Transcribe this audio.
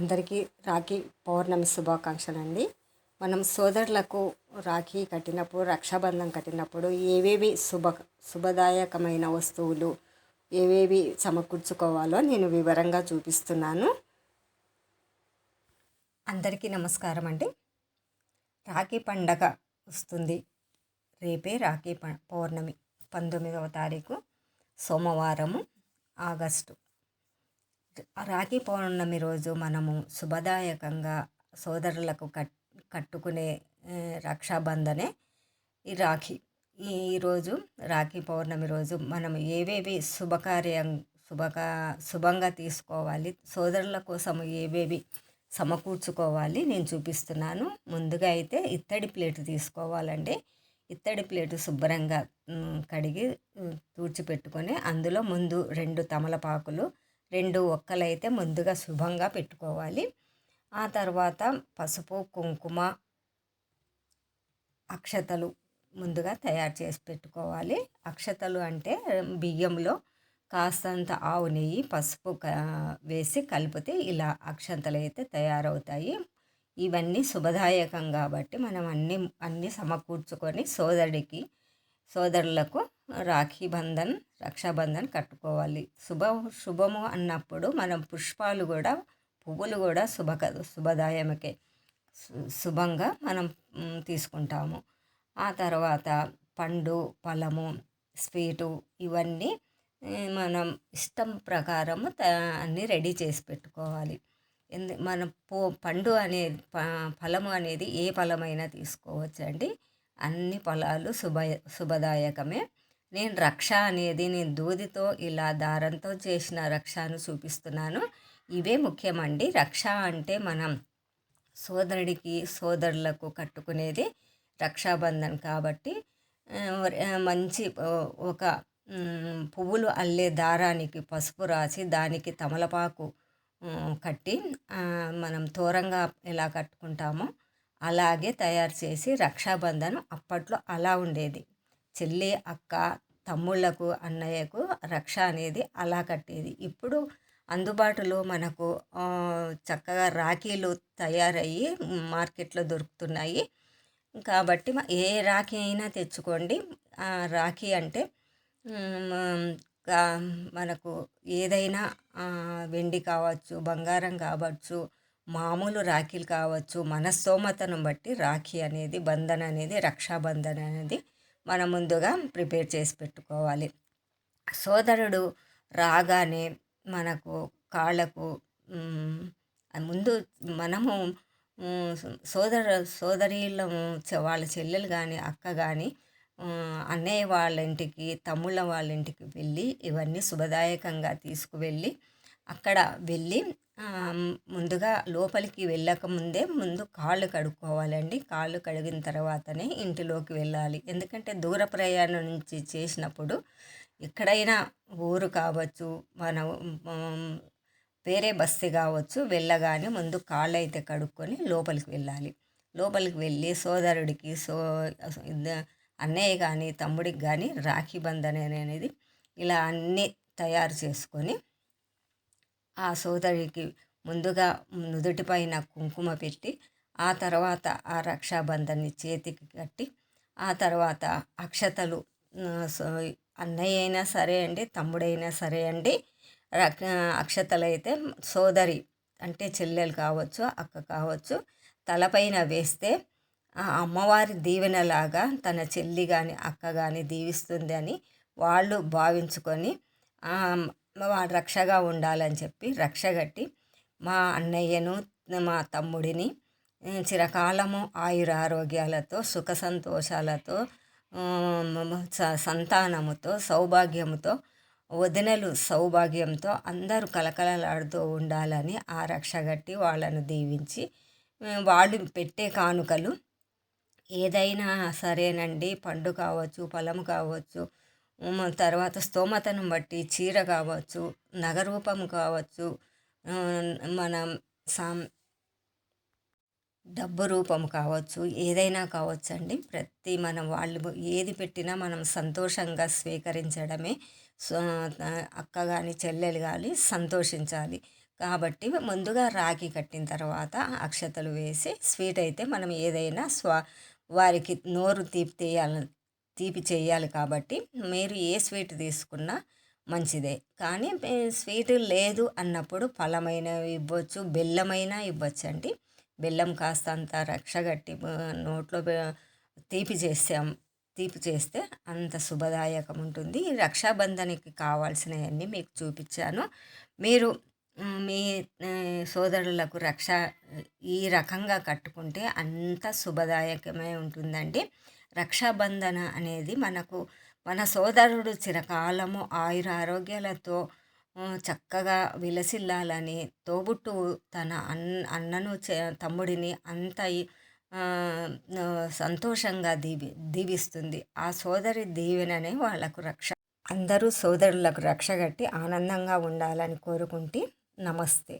అందరికీ రాఖీ పౌర్ణమి శుభాకాంక్షలు అండి మనం సోదరులకు రాఖీ కట్టినప్పుడు రక్షాబంధం కట్టినప్పుడు ఏవేవి శుభ శుభదాయకమైన వస్తువులు ఏవేవి సమకూర్చుకోవాలో నేను వివరంగా చూపిస్తున్నాను. అందరికీ నమస్కారం అండి. రాఖీ పండగ వస్తుంది. రేపే రాఖీ పౌర్ణమి పంతొమ్మిదవ తారీఖు సోమవారము ఆగస్టు. రాఖీ పౌర్ణమి రోజు మనము శుభదాయకంగా సోదరులకు కట్ కట్టుకునే రక్షాబంధనే ఈ రాఖీ. ఈరోజు రాఖీ పౌర్ణమి రోజు మనం ఏవేవి శుభకార్యం శుభకా శుభంగా తీసుకోవాలి సోదరుల కోసం ఏవేవి సమకూర్చుకోవాలి నేను చూపిస్తున్నాను. ముందుగా అయితే ఇత్తడి ప్లేటు తీసుకోవాలండి. ఇత్తడి ప్లేటు శుభ్రంగా కడిగి తూడ్చిపెట్టుకొని అందులో ముందు రెండు తమలపాకులు రెండు ఒక్కలైతే ముందుగా శుభంగా పెట్టుకోవాలి. ఆ తర్వాత పసుపు కుంకుమ అక్షతలు ముందుగా తయారు చేసి పెట్టుకోవాలి. అక్షతలు అంటే బియ్యంలో కాస్తంత ఆవు నెయ్యి పసుపు వేసి కలిపితే ఇలా అక్షంతలు అయితే తయారవుతాయి. ఇవన్నీ శుభదాయకం కాబట్టి మనం అన్ని అన్నీ సమకూర్చుకొని సోదరుడికి సోదరులకు రాఖీ బంధన్ రక్షాబంధన్ కట్టుకోవాలి. శుభ శుభము అన్నప్పుడు మనం పుష్పాలు కూడా పువ్వులు కూడా శుభ శుభదాయమకే. శుభంగా మనం తీసుకుంటాము. ఆ తర్వాత పండు ఫలము స్వీటు ఇవన్నీ మనం ఇష్టం ప్రకారము అన్నీ రెడీ చేసి పెట్టుకోవాలి. ఎందు మన పో పండు అనేది ఫలము అనేది ఏ ఫలమైనా తీసుకోవచ్చండి. అన్ని ఫలాలు శుభ శుభదాయకమే. నేను రక్ష అనేది నేను దూదితో ఇలా దారంతో చేసిన రక్షను చూపిస్తున్నాను. ఇవే ముఖ్యమండి. రక్ష అంటే మనం సోదరుడికి సోదరులకు కట్టుకునేది రక్షాబంధన్ కాబట్టి మంచి ఒక పువ్వులు అల్లే దారానికి పసుపు రాసి దానికి తమలపాకు కట్టి మనం తోరంగా ఎలా కట్టుకుంటామో అలాగే తయారు చేసి రక్షాబంధనం అప్పట్లో అలా ఉండేది. చెల్లి అక్క తమ్ముళ్ళకు అన్నయ్యకు రక్ష అనేది అలా కట్టేది. ఇప్పుడు అందుబాటులో మనకు చక్కగా రాఖీలు తయారయ్యి మార్కెట్లో దొరుకుతున్నాయి. కాబట్టి ఏ రాఖీ అయినా తెచ్చుకోండి. రాఖీ అంటే మనకు ఏదైనా వెండి కావచ్చు బంగారం కావచ్చు మామూలు రాఖీలు కావచ్చు మన స్తోమతను బట్టి రాఖీ అనేది బంధన అనేది రక్షాబంధన అనేది మనం ముందుగా ప్రిపేర్ చేసి పెట్టుకోవాలి. సోదరుడు రాగానే మనకు కాళ్ళకు ముందు మనము సోదరు సోదరీల వాళ్ళ చెల్లెలు కానీ అక్క కానీ అన్నయ్య వాళ్ళ ఇంటికి తమ్ముళ్ళ వాళ్ళ ఇంటికి వెళ్ళి ఇవన్నీ శుభదాయకంగా తీసుకువెళ్ళి అక్కడ వెళ్ళి ముందుగా లోపలికి వెళ్ళక ముందే ముందు కాళ్ళు కడుక్కోవాలండి. కాళ్ళు కడిగిన తర్వాతనే ఇంటిలోకి వెళ్ళాలి. ఎందుకంటే దూర ప్రయాణం నుంచి చేసినప్పుడు ఎక్కడైనా ఊరు కావచ్చు మన వేరే బస్సు కావచ్చు వెళ్ళగానే ముందు కాళ్ళు అయితే కడుక్కొని లోపలికి వెళ్ళాలి. లోపలికి వెళ్ళి సోదరుడికి సో అన్నయ్య కానీ తమ్ముడికి కానీ రాఖీ బంధన్ అనేది ఇలా అన్నీ తయారు చేసుకొని ఆ సోదరికి ముందుగా నుదుటిపైన కుంకుమ పెట్టి ఆ తర్వాత ఆ రక్షాబంధన్ని చేతికి కట్టి ఆ తర్వాత అక్షతలు అన్నయ్య అయినా సరే అండి తమ్ముడైనా సరే అండి అక్షతలు అయితే సోదరి అంటే చెల్లెలు కావచ్చు అక్క కావచ్చు తలపైన వేస్తే ఆ అమ్మవారి దీవెనలాగా తన చెల్లి కానీ అక్క కానీ దీవిస్తుంది అని వాళ్ళు భావించుకొని వాడు రక్షగా ఉండాలని చెప్పి రక్ష కట్టి మా అన్నయ్యను మా తమ్ముడిని చిరకాలము ఆయుర ఆరోగ్యాలతో సుఖ సంతోషాలతో సంతానముతో సౌభాగ్యముతో వదినలు సౌభాగ్యంతో అందరూ కలకలలాడుతూ ఉండాలని ఆ రక్ష కట్టి వాళ్ళను దీవించి వాళ్ళు పెట్టే కానుకలు ఏదైనా సరేనండి పండు కావచ్చు ఫలం కావచ్చు తర్వాత స్తోమతను బట్టి చీర కావచ్చు నగరూపం కావచ్చు మనం సాం డబ్బు రూపం కావచ్చు ఏదైనా కావచ్చండి. ప్రతి మనం వాళ్ళు ఏది పెట్టినా మనం సంతోషంగా స్వీకరించడమే అక్క కానీ చెల్లెలు కానీ సంతోషించాలి. కాబట్టి ముందుగా రాఖీ కట్టిన తర్వాత అక్షతలు వేసి స్వీట్ అయితే మనం ఏదైనా స్వా వారికి నోరు తీపి తీయాలి తీపి చేయాలి కాబట్టి మీరు ఏ స్వీట్ తీసుకున్నా మంచిదే. కానీ స్వీట్ లేదు అన్నప్పుడు ఫలమైనవి ఇవ్వచ్చు బెల్లమైనా ఇవ్వచ్చు అండి బెల్లం కాస్త అంత రక్షగట్టి నోట్లో తీపి చేసాం తీపి చేస్తే అంత శుభదాయకం ఉంటుంది. రక్షాబంధనికి కావాల్సినవన్నీ మీకు చూపించాను. మీరు మీ సోదరులకు రక్ష ఈ రకంగా కట్టుకుంటే అంత శుభదాయకమే ఉంటుందండి. రక్షాబంధన అనేది మనకు మన సోదరుడు చిరకాలము ఆయుర ఆరోగ్యాలతో చక్కగా విలసిల్లాలని తోబుట్టు తన అన్ అన్నను తమ్ముడిని అంత సంతోషంగా దీవి దీవిస్తుంది. ఆ సోదరి దీవెననే వాళ్ళకు రక్ష అందరూ సోదరులకు రక్ష కట్టి ఆనందంగా ఉండాలని కోరుకుంటే నమస్తే.